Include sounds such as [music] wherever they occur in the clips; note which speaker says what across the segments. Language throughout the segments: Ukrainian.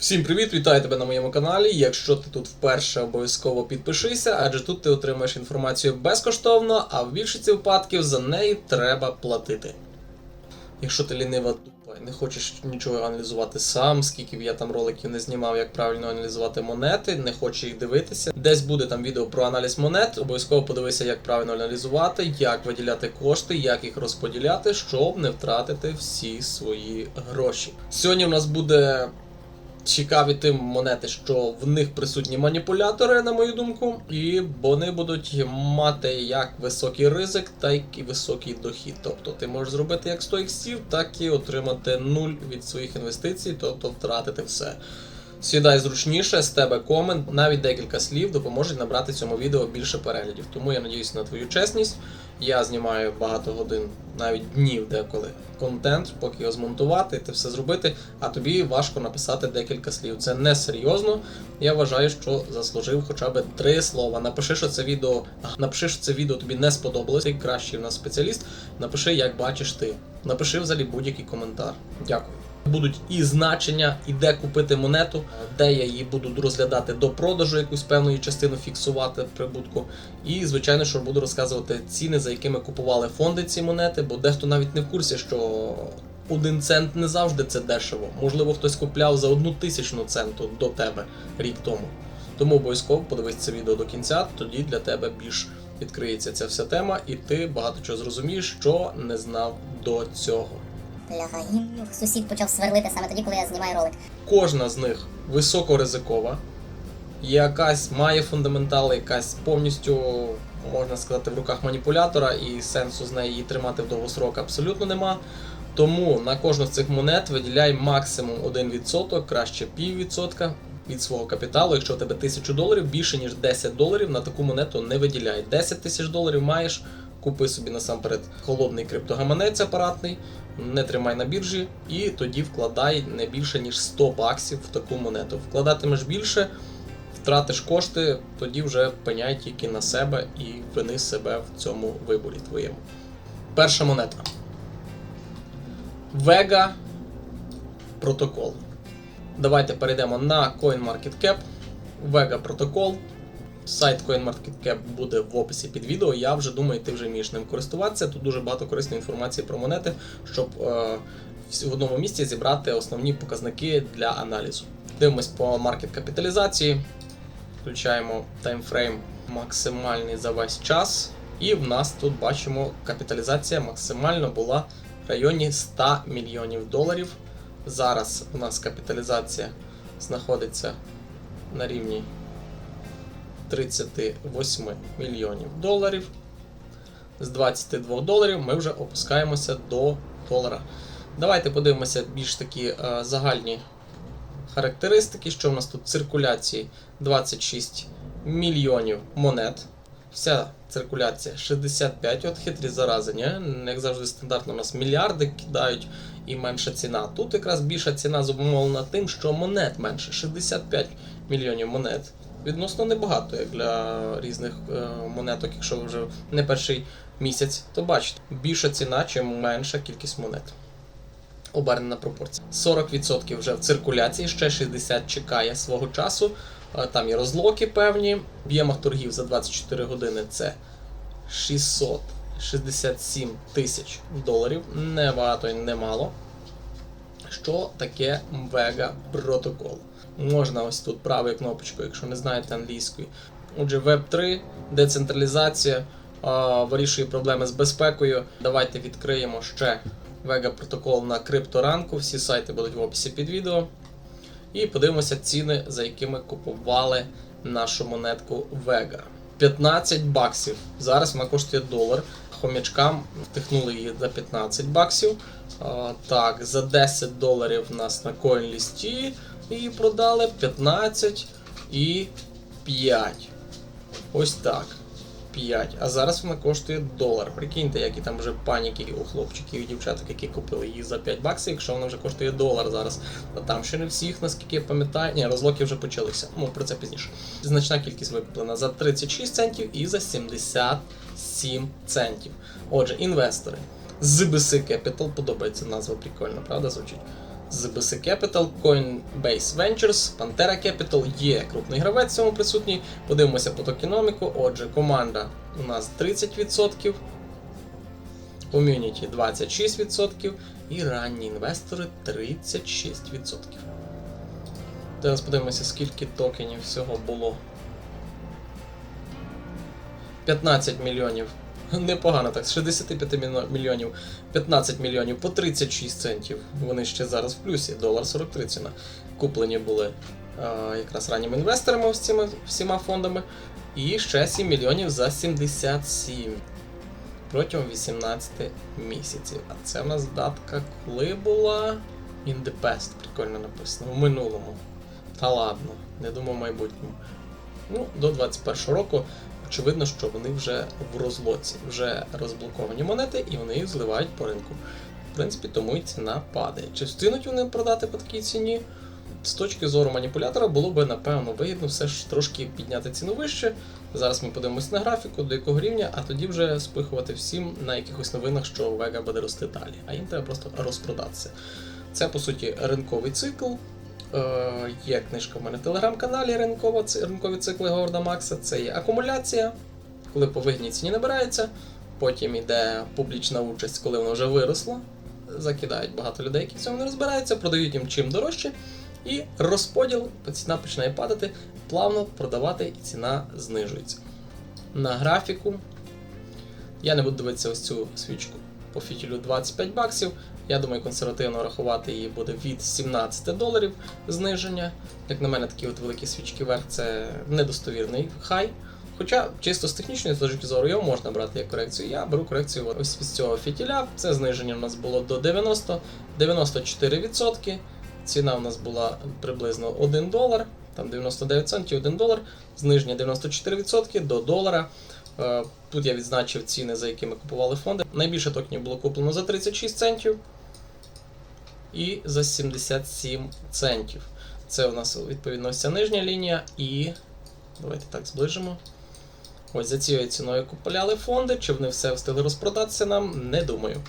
Speaker 1: Всім привіт, вітаю тебе на моєму каналі. Якщо ти тут вперше, обов'язково підпишися, адже тут ти отримаєш інформацію безкоштовно, а в більшості випадків за неї треба платити. Якщо ти лінива тупа і не хочеш нічого аналізувати сам, скільки б я там роликів не знімав, як правильно аналізувати монети, не хочеш їх дивитися. Десь буде там відео про аналіз монет. Обов'язково подивися, як правильно аналізувати, як виділяти кошти, як їх розподіляти, щоб не втратити всі свої гроші. Сьогодні у нас буде цікаві тим монети, що в них присутні маніпулятори, на мою думку, і вони будуть мати як високий ризик, так і високий дохід. Тобто ти можеш зробити як 100 іксів, так і отримати 0 від своїх інвестицій, тобто втратити все. Сідай зручніше, з тебе комент, навіть декілька слів допоможуть набрати цьому відео більше переглядів. Тому я надіюся на твою чесність. Я знімаю багато годин, навіть днів деколи контент, поки його змонтувати, це все зробити. А тобі важко написати декілька слів. Це не серйозно. Я вважаю, що заслужив хоча б три слова. Напиши, що це відео, напиши, що це відео тобі не сподобалось. Ти кращий в нас спеціаліст. Напиши, як бачиш ти. Напиши взагалі будь-який коментар. Дякую. Будуть і значення, і де купити монету, де я її буду розглядати до продажу, якусь певну частину фіксувати прибутку. І, звичайно, що буду розказувати ціни, за якими купували фонди ці монети, бо дехто навіть не в курсі, що один цент не завжди це дешево. Можливо, хтось купляв за одну тисячну центу до тебе рік тому. Тому обов'язково подивись це відео до кінця, тоді для тебе більш відкриється ця вся тема, і ти багато чого зрозумієш, що не знав до цього.
Speaker 2: Бляха, сусід почав сверлити саме тоді, коли я знімаю ролик.
Speaker 1: Кожна з них високоризикова, якась має фундаментали, якась повністю, можна сказати, в руках маніпулятора, і сенсу з неї її тримати в довгосрок абсолютно нема. Тому на кожну з цих монет виділяй максимум 1%, краще піввідсотка від свого капіталу. Якщо у тебе 1000 доларів, більше ніж 10 доларів на таку монету не виділяй. 10 тисяч доларів маєш, купи собі насамперед холодний криптогаманець апаратний, не тримай на біржі, і тоді вкладай не більше ніж 100 баксів в таку монету. Вкладатимеш більше, втратиш кошти, тоді вже пеняй тільки на себе і вини себе в цьому виборі твоєму. Перша монета. Vega протокол. Давайте перейдемо на CoinMarketCap. Vega протокол. Сайт CoinMarketCap буде в описі під відео. Я вже думаю, ти вже вмієш ним користуватися. Тут дуже багато корисної інформації про монети, щоб е, в одному місці зібрати основні показники для аналізу. Дивимось по маркет капіталізації. Включаємо таймфрейм максимальний за весь час. І в нас тут бачимо, капіталізація максимально була в районі 100 мільйонів доларів. Зараз у нас капіталізація знаходиться на рівні 38 мільйонів доларів. З 22 доларів ми вже опускаємося до долара. Давайте подивимося більш такі е, загальні характеристики, що в нас тут циркуляції 26 мільйонів монет. Вся циркуляція 65, от хитрі зарази, як завжди стандартно у нас мільярди кидають і менша ціна. Тут якраз більша ціна зумовлена тим, що монет менше 65 мільйонів монет. Відносно небагато, як для різних е, монеток, якщо ви вже не перший місяць, то бачите, більша ціна, чим менша кількість монет. Обернена пропорція. 40% вже в циркуляції, ще 60 чекає свого часу. Е, Там є розлоки певні. В об'ємах торгів за 24 години це 667 тисяч доларів. Не багато і не мало. Що таке Vega протокол? Можна ось тут правою кнопочкою, якщо не знаєте англійської. Отже, Web3, децентралізація а, вирішує проблеми з безпекою. Давайте відкриємо ще Vega протокол на крипторанку. Всі сайти будуть в описі під відео. І подивимося ціни, за якими купували нашу монетку Vega. 15 баксів. Зараз вона коштує долар. Хомячкам втихнули її за 15 баксів. Так, за 10 доларів в нас на CoinList її продали 15 і 5. Ось так. 5. А зараз вона коштує долар. Прикиньте, які там вже паніки у хлопчиків і дівчаток, які купили її за 5 баксів, якщо вона вже коштує долар зараз. А там ще не всіх, наскільки я пам'ятаю. Ні, розлоки вже почалися. Ну, про це пізніше. Значна кількість викуплена за 36 центів і за 77 центів. Отже, інвестори. ZBC Capital, подобається назва, прикольно, правда звучить? З BC Capital, Coinbase Ventures, Pantera Capital, є крупний гравець в цьому присутній. Подивимося по токеноміку. Отже, команда у нас 30%, ком'юніті 26% і ранні інвестори 36%. Зараз подивимося, скільки токенів всього було. 15 мільйонів. Непогано так, з 65 мільйонів 15 мільйонів по 36 центів. Вони ще зараз в плюсі, долар 43 ціна. Куплені були е, якраз ранніми інвесторами цими всіма фондами. І ще 7 мільйонів за 77 протягом 18 місяців. А це в нас датка коли була? In the past, прикольно написано, в минулому. Та ладно, не думав в майбутньому. Ну, до 21 року очевидно, що вони вже в розлоці, вже розблоковані монети і вони їх зливають по ринку. В принципі, тому і ціна падає. Чи встигнуть вони продати по такій ціні? З точки зору маніпулятора було би напевно вигідно все ж трошки підняти ціну вище. Зараз ми подивимося на графіку, до якого рівня, а тоді вже спихувати всім на якихось новинах, що Vega буде рости далі. А їм треба просто розпродатися. Це по суті ринковий цикл. Е, є книжка в мене в телеграм-каналі ринкові цикли Говарда Макса. Це є акумуляція, коли по вигідній ціні набирається. Потім йде публічна участь, коли воно вже виросло. Закидають багато людей, які в цьому не розбираються, продають їм чим дорожче. І розподіл, ціна починає падати, плавно продавати і ціна знижується. На графіку я не буду дивитися ось цю свічку по фітілю 25 баксів. Я думаю, консервативно рахувати її буде від 17 доларів зниження. Як на мене, такі от великі свічки вверх це недостовірний хай. Хоча чисто з технічної точки зору його можна брати як корекцію. Я беру корекцію ось з цього фітіля. Це зниження у нас було до 90, 94%. Ціна у нас була приблизно 1 долар, там 99 центів 1 долар, зниження 94% до долара. Е, Тут я відзначив ціни, за якими купували фонди. Найбільше токенів було куплено за 36 центів і за 77 центів. Це у нас відповідно ось нижня лінія і. Давайте так зближимо. Ось за цією ціною купляли фонди. Чи вони все встигли розпродатися нам? Не думаю.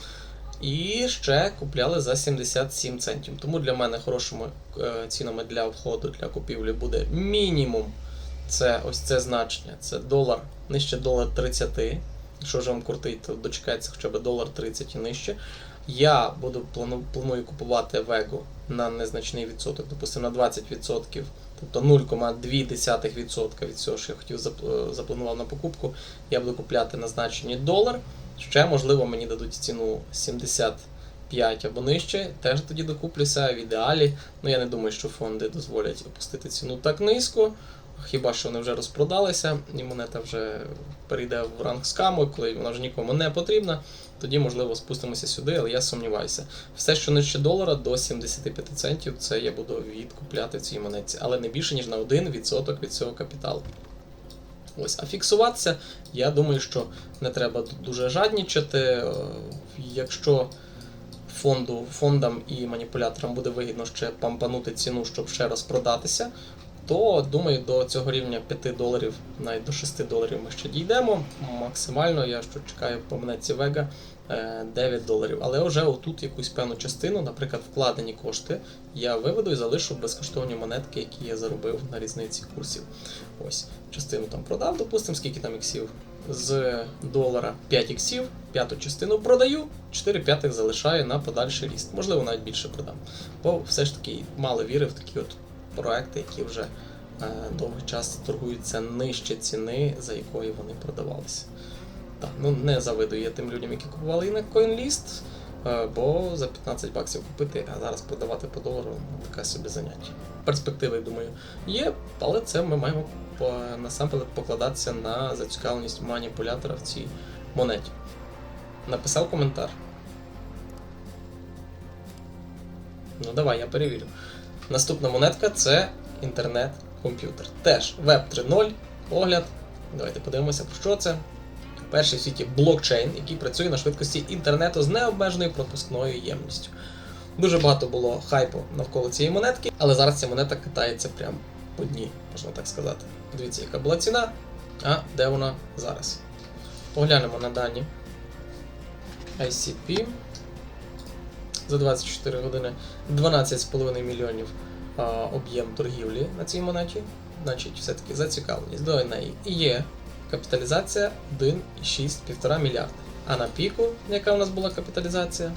Speaker 1: І ще купляли за 77 центів. Тому для мене хорошими е, цінами для входу для купівлі буде мінімум. Це ось це значення. Це долар нижче долар 30. Якщо вже вам крутить, то дочекається хоча б долар 30 і нижче. Я буду плану, планую купувати вегу на незначний відсоток, допустимо на 20%, тобто 0,2% від цього, що я хотів е, запланував на покупку. Я буду купляти на значенні долар. Ще, можливо, мені дадуть ціну 75 або нижче. Теж тоді докуплюся в ідеалі. Ну я не думаю, що фонди дозволять опустити ціну так низько. Хіба що вони вже розпродалися, і монета вже перейде в ранг скаму, коли вона вже нікому не потрібна, тоді, можливо, спустимося сюди, але я сумніваюся. Все, що нижче долара до 75 центів, це я буду відкупляти цій монетці, але не більше, ніж на 1% від цього капіталу. Ось, а фіксуватися, я думаю, що не треба дуже жаднічати. Е, Якщо фонду, фондам і маніпуляторам буде вигідно ще пампанути ціну, щоб ще розпродатися, то думаю, до цього рівня 5 доларів, навіть до 6 доларів ми ще дійдемо. Максимально я що чекаю по монетці Vega е, 9 доларів. Але вже отут якусь певну частину, наприклад, вкладені кошти, я виведу і залишу безкоштовні монетки, які я заробив на різниці курсів. Ось, частину там продав, допустимо, скільки там іксів. З долара 5 іксів, п'яту частину продаю, 4 п'ятих залишаю на подальший ріст. Можливо, навіть більше продам. Бо все ж таки мало віри в такі от проекти, які вже е, довгий час торгуються нижче ціни, за якої вони продавалися. Так, ну не завидую я тим людям, які купували і на CoinList, е, бо за 15 баксів купити, а зараз продавати по долару ну, таке собі заняття. Перспективи, думаю, є, але це ми маємо по- насамперед покладатися на зацікавленість маніпулятора в цій монеті. Написав коментар. Ну давай, я перевірю. Наступна монетка це інтернет-комп'ютер. Теж Web 3.0, огляд. Давайте подивимося, про що це. Перший в світі блокчейн, який працює на швидкості інтернету з необмеженою пропускною ємністю. Дуже багато було хайпу навколо цієї монетки, але зараз ця монета катається прямо по дні, можна так сказати. Дивіться, яка була ціна, а де вона зараз. Поглянемо на дані ICP. За 24 години 12,5 мільйонів об'єм торгівлі на цій монеті. Значить, все-таки зацікавленість до неї є капіталізація 1,6-1,5 мільярда. А на піку, яка у нас була капіталізація?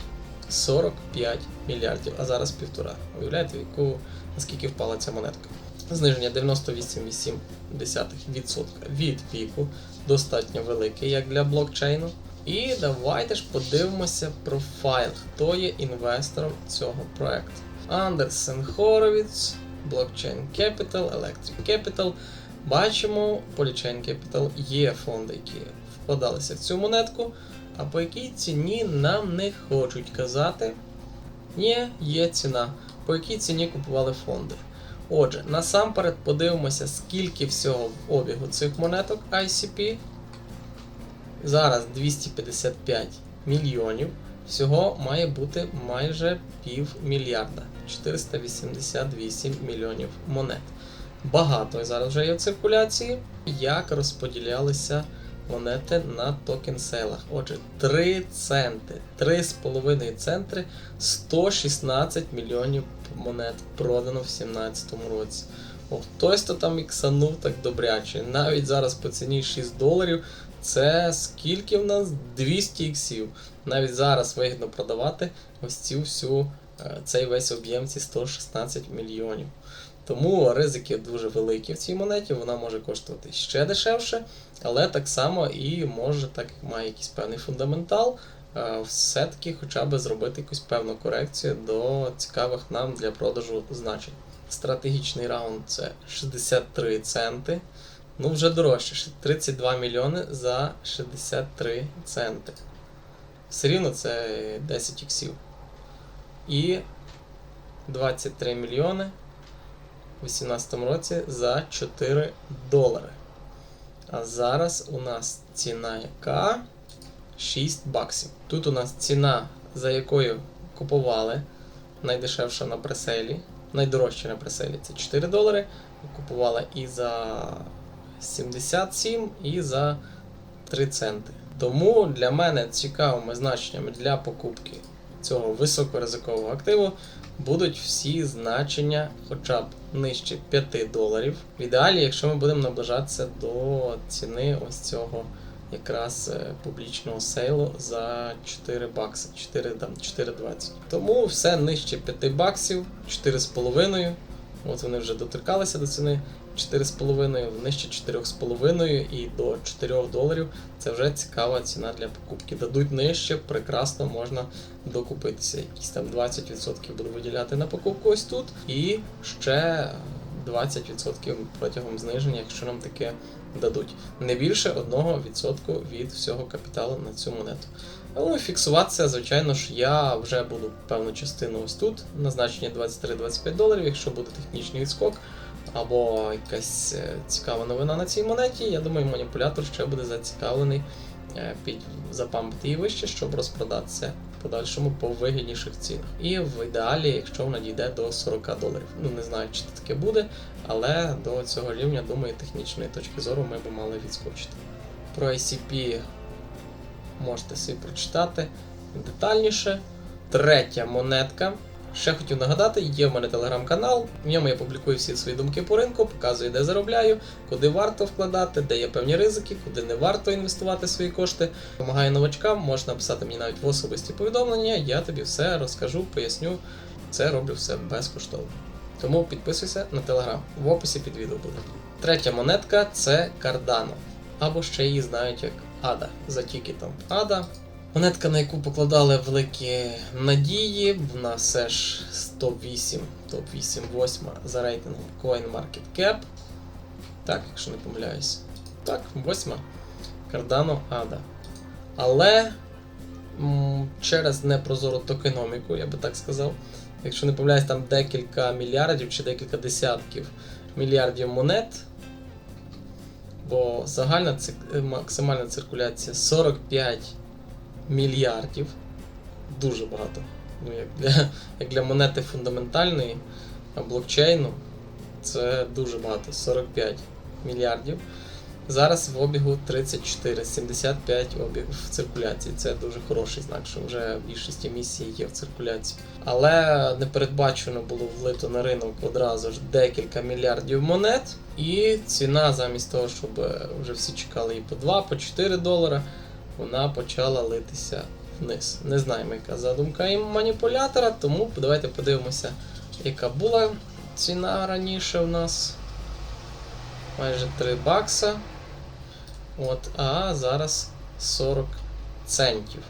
Speaker 1: 45 мільярдів, а зараз півтора. Уявляєте, яку наскільки впала ця монетка? Зниження 98,8% від піку, достатньо велике, як для блокчейну. І давайте ж подивимося профайл, хто є інвестором цього проекту. Андерсен Хоровіц, Blockchain Capital, Electric Capital. Бачимо, Polychain Capital є фонди, які вкладалися в цю монетку. А по якій ціні нам не хочуть казати. Ні, є ціна. По якій ціні купували фонди. Отже, насамперед подивимося, скільки всього в обігу цих монеток ICP. Зараз 255 мільйонів. Всього має бути майже пів мільярда. 488 мільйонів монет. Багато зараз вже є в циркуляції. Як розподілялися монети на токен сейлах? Отже, 3 центи, 3,5 центри, 116 мільйонів монет продано в 2017 році. О, хтось то там іксанув так добряче. Навіть зараз по ціні 6 доларів. Це скільки в нас? 200 іксів. Навіть зараз вигідно продавати ось цю всю е, цей весь об'єм, ці 116 мільйонів. Тому ризики дуже великі в цій монеті, вона може коштувати ще дешевше, але так само і може, так як має якийсь певний фундаментал, е, все-таки хоча б зробити якусь певну корекцію до цікавих нам для продажу значень. Стратегічний раунд це 63 центи. Ну, вже дорожче. 32 мільйони за 63 центи. Все рівно це 10 іксів. І 23 мільйони у 2018 році за 4 долари. А зараз у нас ціна яка? 6 баксів. Тут у нас ціна, за якою купували найдешевша на преселі, найдорожча на преселі це 4 долари. Купувала і за 77 і за 3 центи. Тому для мене цікавими значеннями для покупки цього високоризикового активу будуть всі значення хоча б нижче 5 доларів. В ідеалі, якщо ми будемо наближатися до ціни ось цього якраз е, публічного сейлу за 4 бакси, 4, там, 4,20. Тому все нижче 5 баксів, 4,5. От вони вже доторкалися до ціни 4,5, нижче 4,5 і до 4 доларів. Це вже цікава ціна для покупки. Дадуть нижче, прекрасно можна докупитися. Якісь там 20% буду виділяти на покупку ось тут. І ще 20% протягом зниження, якщо нам таке дадуть. Не більше 1% від всього капіталу на цю монету. Ну і фіксуватися, звичайно ж, я вже буду певну частину ось тут, назначення 23-25 доларів, якщо буде технічний відскок або якась е, цікава новина на цій монеті. Я думаю, маніпулятор ще буде зацікавлений е, під запампити її вище, щоб розпродатися подальшому по вигідніших цінах. І в ідеалі, якщо вона дійде до 40 доларів. Ну не знаю, чи це таке буде, але до цього рівня, думаю, технічної точки зору ми б мали відскочити. Про ICP можете собі прочитати детальніше. Третя монетка. Ще хотів нагадати, є в мене телеграм-канал, в ньому я публікую всі свої думки по ринку, показую, де заробляю, куди варто вкладати, де є певні ризики, куди не варто інвестувати свої кошти. Помагаю новачкам, можеш написати мені навіть в особисті повідомлення, я тобі все розкажу, поясню. Це роблю все безкоштовно. Тому підписуйся на телеграм, в описі під відео буде. Третя монетка це Cardano, або ще її знають як ADA за тікетом ADA. Монетка, на яку покладали великі надії, вона все ж 108, топ-8, 8 за рейтингом CoinMarketCap. Так, якщо не помиляюсь. Так, 8. Cardano ADA. Але м, через непрозору токеноміку, я би так сказав, якщо не помиляюсь, там декілька мільярдів чи декілька десятків мільярдів монет. Бо загальна цик- максимальна циркуляція 45 мільярдів. Дуже багато. Ну, як для, [laughs] як для монети фундаментальної блокчейну, це дуже багато 45 мільярдів. Зараз в обігу 34, 75 обігів в циркуляції. Це дуже хороший знак, що вже більшість емісій є в циркуляції. Але непередбачено було влито на ринок одразу ж декілька мільярдів монет, і ціна замість того, щоб е, вже всі чекали і по 2, по 4 долара, вона почала литися вниз. Не знаємо, яка задумка і маніпулятора, тому давайте подивимося, яка була ціна раніше у нас. Майже 3 бакса. От, а зараз 40 центів.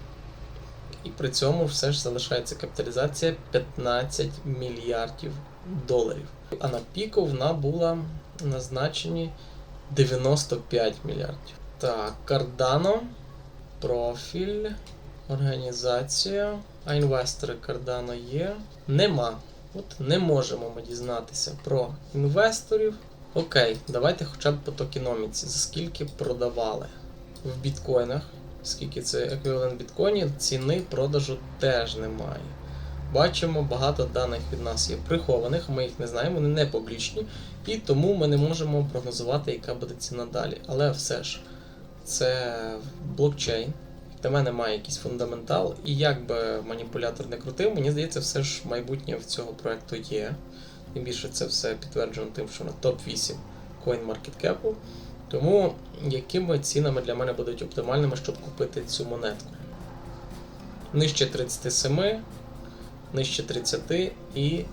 Speaker 1: І при цьому все ж залишається капіталізація 15 мільярдів доларів. А на піку вона була на значенні 95 мільярдів. Так, Cardano, профіль, організація. А інвестори Cardano є. Нема. От не можемо ми дізнатися про інвесторів. Окей, давайте хоча б по токеноміці. За скільки продавали в біткоїнах, скільки це еквівалент біткоїнів, ціни продажу теж немає. Бачимо, багато даних від нас є прихованих, ми їх не знаємо, вони не публічні, і тому ми не можемо прогнозувати, яка буде ціна далі. Але все ж, це блокчейн. Для мене має якийсь фундаментал, і як би маніпулятор не крутив, мені здається, все ж майбутнє в цього проекту є. Тим більше це все підтверджено тим, що на топ-8 CoinMarketCap. Тому якими цінами для мене будуть оптимальними, щоб купити цю монетку? Нижче 37, нижче 30 і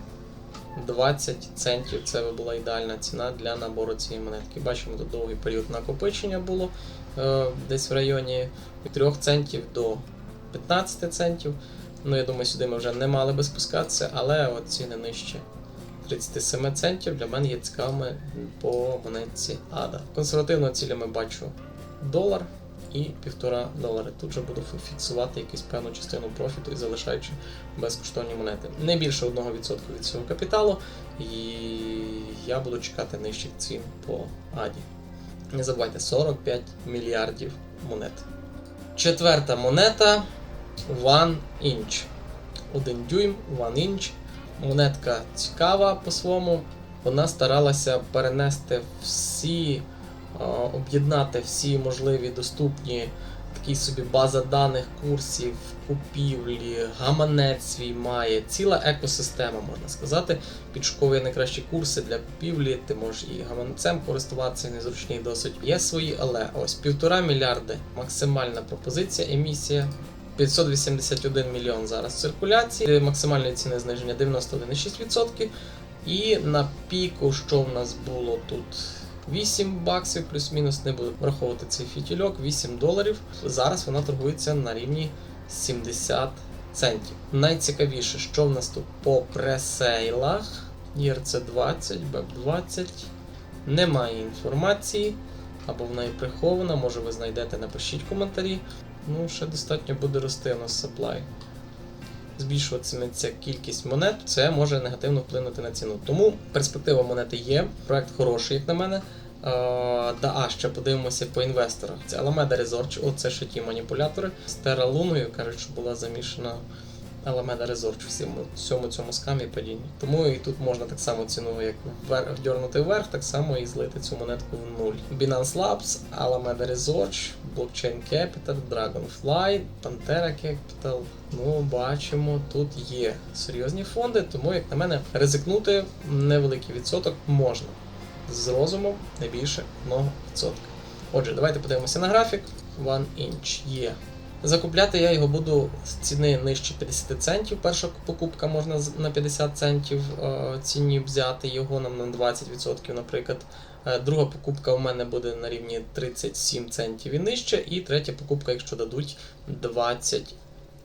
Speaker 1: 20 центів це була ідеальна ціна для набору цієї монетки. Бачимо, тут довгий період накопичення було е, десь в районі від 3 центів до 15 центів. Ну, я думаю, сюди ми вже не мали би спускатися, але от ціни нижче 37 центів для мене є цікавими по монетці ADA. Консервативно цілями бачу долар і півтора долари. Тут же буду фіксувати якусь певну частину профіту і залишаючи безкоштовні монети. Не більше 1% від цього капіталу, і я буду чекати нижчих цін по ADI. Не забувайте 45 мільярдів монет. Четверта монета One Inch. Один дюйм, One Inch. Монетка цікава по-своєму. Вона старалася перенести всі, об'єднати всі можливі доступні такі собі база даних, курсів, купівлі, гаманець свій має, ціла екосистема, можна сказати. Підшуковує найкращі курси для купівлі, ти можеш і гаманцем користуватися, незручний досить. Є свої, але ось півтора мільярди максимальна пропозиція, емісія. 581 мільйон зараз циркуляції, максимальної ціни зниження 91,6%. І на піку, що в нас було тут 8 баксів, плюс-мінус, не буду враховувати цей фітільок, 8 доларів. Зараз вона торгується на рівні 70 центів. Найцікавіше, що в нас тут по пресейлах. ERC20, BEP20. Немає інформації, або вона і прихована, може ви знайдете, напишіть коментарі. Ну, ще достатньо буде рости у нас supply. Збільшуватиметься кількість монет, це може негативно вплинути на ціну. Тому перспектива монети є. Проект хороший, як на мене. Е, да, а ще подивимося по інвесторах. Це Alameda Research, о, це ще ті маніпулятори. з Terra Луною кажуть, що була замішана Alameda Research всьому, всьому цьому скамі падінні. Тому і тут можна так само ціну, як вверх, дьорнути вверх, так само і злити цю монетку в нуль. Binance Labs, Alameda Research, Blockchain Capital, Dragonfly, Pantera Capital. Ну, бачимо, тут є серйозні фонди, тому, як на мене, ризикнути невеликий відсоток можна. З розумом не більше 1%. Отже, давайте подивимося на графік. One inch є. Закупляти я його буду з ціни нижче 50 центів. Перша покупка можна на 50 центів е, ціні взяти його нам на 20%, наприклад. Е, Друга покупка у мене буде на рівні 37 центів і нижче. І третя покупка, якщо дадуть 20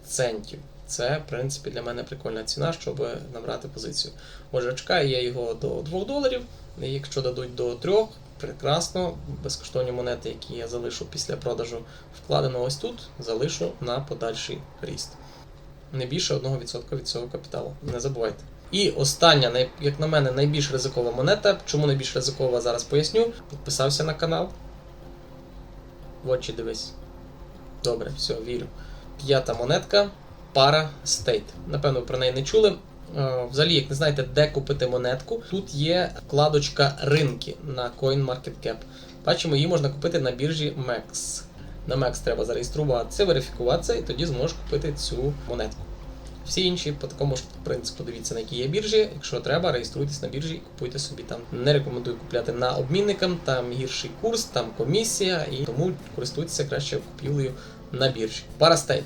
Speaker 1: центів. Це, в принципі, для мене прикольна ціна, щоб набрати позицію. Отже, чекаю я його до 2 доларів. Якщо дадуть до 3, прекрасно. Безкоштовні монети, які я залишу після продажу вкладено ось тут, залишу на подальший ріст. Не більше 1% від цього капіталу. Не забувайте. І остання, як на мене, найбільш ризикова монета. Чому найбільш ризикова, зараз поясню. Підписався на канал. В очі дивись. Добре, все, вірю. П'ята монетка Para State. Напевно, про неї не чули. Е, Взагалі, як не знаєте, де купити монетку, тут є вкладочка ринки на CoinMarketCap. Бачимо, її можна купити на біржі MEX. На MEX треба зареєструватися, верифікуватися, і тоді зможеш купити цю монетку. Всі інші по такому ж принципу дивіться, на які є біржі. Якщо треба, реєструйтесь на біржі і купуйте собі там. Не рекомендую купляти на обмінникам, там гірший курс, там комісія, і тому користуйтеся краще купівлею на біржі. Парастейт.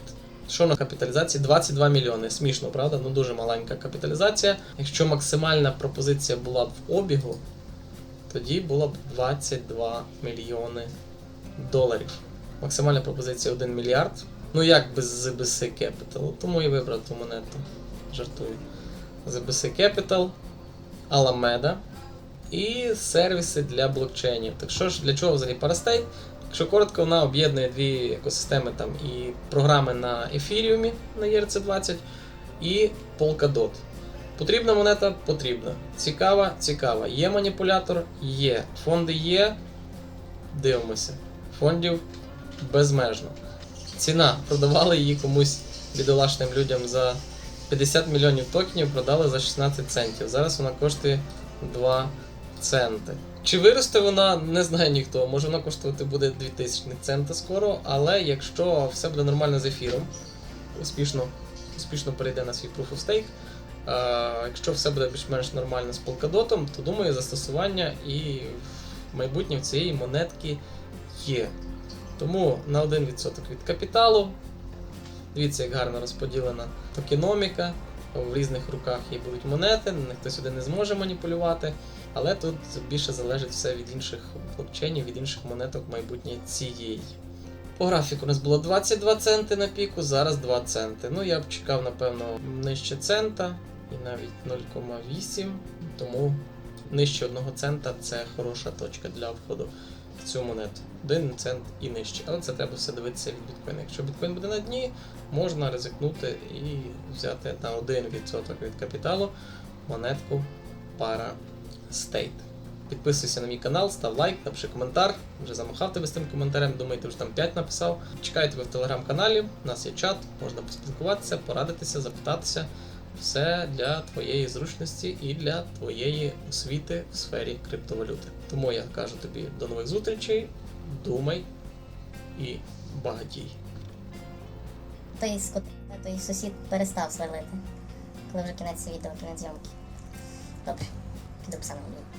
Speaker 1: Що на капіталізації? 22 мільйони. Смішно, правда? Ну дуже маленька капіталізація. Якщо максимальна пропозиція була б в обігу, тоді було б 22 мільйони доларів. Максимальна пропозиція 1 мільярд. Ну як без ZBC Capital? Тому і вибрав ту монету. Жартую. ZBC Capital, Alameda і сервіси для блокчейнів. Так що ж, для чого взагалі Parastate? Якщо коротко, вона об'єднує дві екосистеми там і програми на Ефіріумі на ERC20 і Polkadot. Потрібна монета? Потрібна. Цікава? Цікава. Є маніпулятор? Є. Фонди є. Дивимося. Фондів безмежно. Ціна. Продавали її комусь бідолашним людям за 50 мільйонів токенів, продали за 16 центів. Зараз вона коштує 2 центи. Чи виросте вона, не знає ніхто. Може вона коштувати буде 2000 цента скоро, але якщо все буде нормально з ефіром, успішно, успішно перейде на свій Proof of Stake, а, якщо все буде більш-менш нормально з Polkadot, то думаю, застосування і в майбутнє в цієї монетки є. Тому на 1% від капіталу. Дивіться, як гарно розподілена токеноміка. В різних руках є будуть монети, ніхто сюди не зможе маніпулювати. Але тут більше залежить все від інших блокчейнів, від інших монеток майбутнє цієї. По графіку у нас було 22 центи на піку, зараз 2 центи. Ну я б чекав, напевно, нижче цента і навіть 0,8. Тому нижче 1 цента це хороша точка для входу в цю монету. 1 цент і нижче. Але це треба все дивитися від біткоїна. Якщо біткоін буде на дні, можна ризикнути і взяти на 1% від капіталу монетку пара State. Підписуйся на мій канал, став лайк, напиши коментар. Вже замахав тебе з тим коментарем, думаю, ти вже там 5 написав. Чекаю тебе в телеграм-каналі, у нас є чат, можна поспілкуватися, порадитися, запитатися. Все для твоєї зручності і для твоєї освіти в сфері криптовалюти. Тому я кажу тобі до нових зустрічей, думай і багатій.
Speaker 2: Той скот, той сусід перестав сверлити. Коли вже кінець відео, кінець зйомки. Добре, 都不想理。